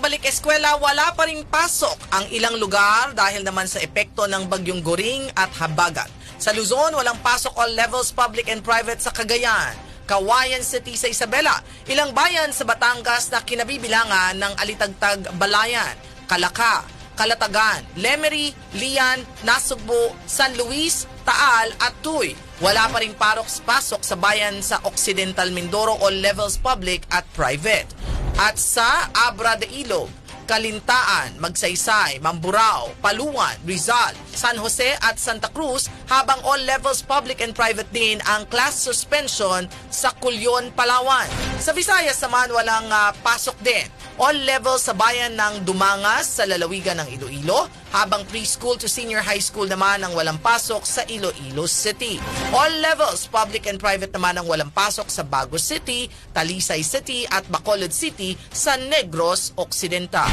balik eskwela, wala pa rin pasok ang ilang lugar dahil naman sa epekto ng bagyong Goring at Habagat. Sa Luzon, walang pasok all levels public and private sa Cagayan. Kawayan City sa Isabela, ilang bayan sa Batangas na kinabibilangan ng Alitagtag Balayan, Kalaka, Kalatagan, Lemery, Lian, Nasugbo, San Luis, Taal at Tuy. Wala pa ring paroks pasok sa bayan sa Occidental Mindoro all levels public at private. At sa Abra de Ilog, Kalintaan, Magsaysay, Mamburao, Paluan, Rizal, San Jose at Santa Cruz habang all levels public and private din ang class suspension sa Kulyon, Palawan. Sa Visayas naman walang ah, pasok din. All levels sa bayan ng Dumangas sa lalawigan ng Iloilo habang preschool to senior high school naman ang walang pasok sa Iloilo City. All levels public and private naman ang walang pasok sa Bago City, Talisay City at Bacolod City sa Negros Occidental.